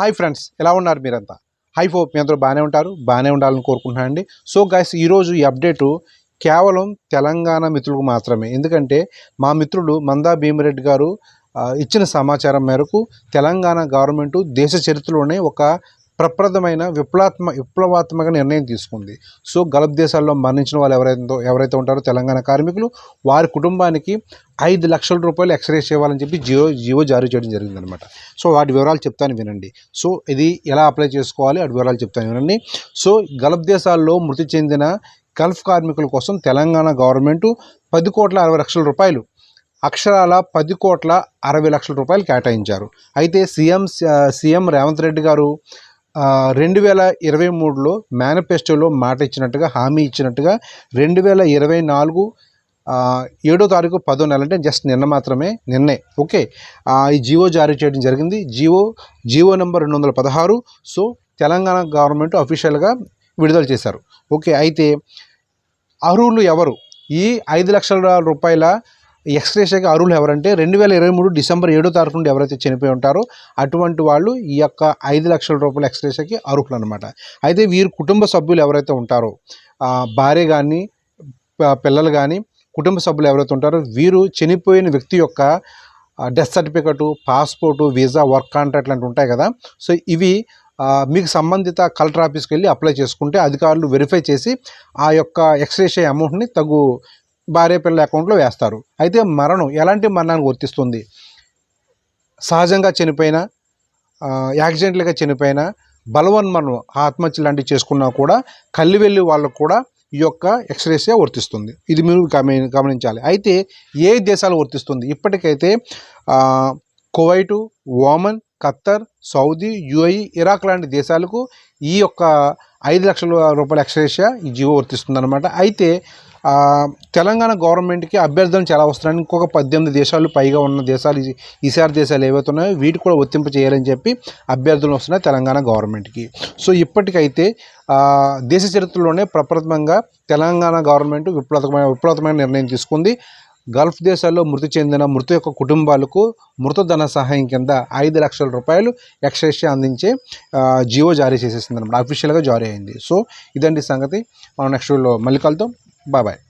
Hi friends ఎలా ఉన్నారు మీరంతా? హై హోప్ మీ అందరూ బాగానే ఉంటారు బాగానే ఉండాలని కోరుకుంటున్నానండి. సో గైస్ ఈరోజు ఈ అప్డేటు కేవలం తెలంగాణ మిత్రులకు మాత్రమే. ఎందుకంటే మా మిత్రుడు మందా భీమిరెడ్డి గారు ఇచ్చిన సమాచారం మేరకు తెలంగాణ గవర్నమెంట్ దేశ చరిత్రలోనే ఒక ప్రప్రదమైన విప్లవాత్మ విప్లవాత్మక నిర్ణయం తీసుకుంది. సో గల్ఫ్ దేశాల్లో మరణించిన వాళ్ళు ఎవరైతే ఎవరైతే ఉంటారో తెలంగాణ కార్మికులు వారి కుటుంబానికి ఐదు లక్షల రూపాయలు ఎక్స్రే చేయాలని చెప్పి జియో జియో జారీ చేయడం జరిగిందనమాట సో వాటి వివరాలు చెప్తాను వినండి. సో ఇది ఎలా అప్లై చేసుకోవాలి వాటి వివరాలు చెప్తాను వినండి. సో గల్ఫ్ దేశాల్లో మృతి చెందిన గల్ఫ్ కార్మికుల కోసం తెలంగాణ గవర్నమెంట్ పది కోట్ల అరవై లక్షల రూపాయలు అక్షరాల పది కోట్ల అరవై లక్షల రూపాయలు కేటాయించారు. అయితే సీఎం సీఎం రేవంత్ రెడ్డి గారు రెండు వేల ఇరవై మూడులో మేనిఫెస్టోలో మాట ఇచ్చినట్టుగా హామీ ఇచ్చినట్టుగా రెండు వేల ఇరవై నాలుగు ఏడో తారీఖు పదో నెల అంటే జస్ట్ నిన్న మాత్రమే నిన్నే. ఓకే. ఈ జియో జారీ చేయడం జరిగింది. జియో జియో నెంబర్ రెండు వందల పదహారు. సో తెలంగాణ గవర్నమెంట్ అఫీషియల్గా విడుదల చేశారు. ఓకే. అయితే అర్హులు ఎవరు? ఈ ఐదు లక్షల రూపాయల ఎక్స్గ్రేషియాకి అర్హులు ఎవరంటే రెండు వేల ఇరవై మూడు డిసెంబర్ ఏడో తారీఖు నుండి ఎవరైతే చనిపోయి ఉంటారో అటువంటి వాళ్ళు ఈ యొక్క ఐదు లక్షల రూపాయల ఎక్స్గ్రేషియాకి అర్హులు అనమాట అయితే వీరు కుటుంబ సభ్యులు ఎవరైతే ఉంటారో భార్య కానీ పిల్లలు కానీ కుటుంబ సభ్యులు ఎవరైతే ఉంటారో వీరు చనిపోయిన వ్యక్తి యొక్క death certificate passport visa work contract లాంటివి ఉంటాయి కదా. సో ఇవి మీకు సంబంధిత కలెక్టర్ ఆఫీస్కి వెళ్ళి అప్లై చేసుకుంటే అధికారులు వెరిఫై చేసి ఆ యొక్క ఎక్స్రేషే అమౌంట్ని తగు భార్య పిల్లల అకౌంట్లో వేస్తారు. అయితే మరణం ఎలాంటి మరణానికి వర్తిస్తుంది సహజంగా చనిపోయిన యాక్సిడెంట్లుగా చనిపోయిన బలవన్మరణం ఆత్మహత్య లాంటివి చేసుకున్నా కూడా కళ్ళు వెళ్ళి వాళ్ళకు కూడా ఈ యొక్క ఎక్స్రేసే వర్తిస్తుంది. ఇది మీరు గమని గమనించాలి. అయితే ఏ దేశాలు వర్తిస్తుంది? ఇప్పటికైతే Kuwait Oman Qatar Saudi UAE Iraq లాంటి దేశాలకు ఈ యొక్క ఐదు లక్షల రూపాయల ఎక్స్రేషియా ఈ జీవో వర్తిస్తుంది అయితే తెలంగాణ గవర్నమెంట్కి అభ్యర్థనలు చాలా వస్తున్నాయి. ఇంకొక పద్దెనిమిది దేశాలు పైగా ఉన్న దేశాలు ఈసారి దేశాలు ఏవైతే ఉన్నాయో వీటి కూడా వర్తింప చేయాలని చెప్పి అభ్యర్థులు వస్తున్నాయి తెలంగాణ గవర్నమెంట్కి. సో ఇప్పటికైతే దేశ చరిత్రలోనే ప్రప్రథమంగా తెలంగాణ గవర్నమెంట్ విప్లవమైన విప్లవమైన నిర్ణయం తీసుకుంది. గల్ఫ్ దేశాల్లో మృతి చెందిన మృతి యొక్క కుటుంబాలకు మృతధన సహాయం కింద ఐదు లక్షల రూపాయలు ఎక్సైజ్ అందించే జియో జారీ చేసేసింది అనమాట అఫీషియల్గా జారీ అయింది. సో ఇదండి సంగతి. మనం నెక్స్ట్ వీడియోలో మళ్ళీ కలుద్దాం. Bye bye.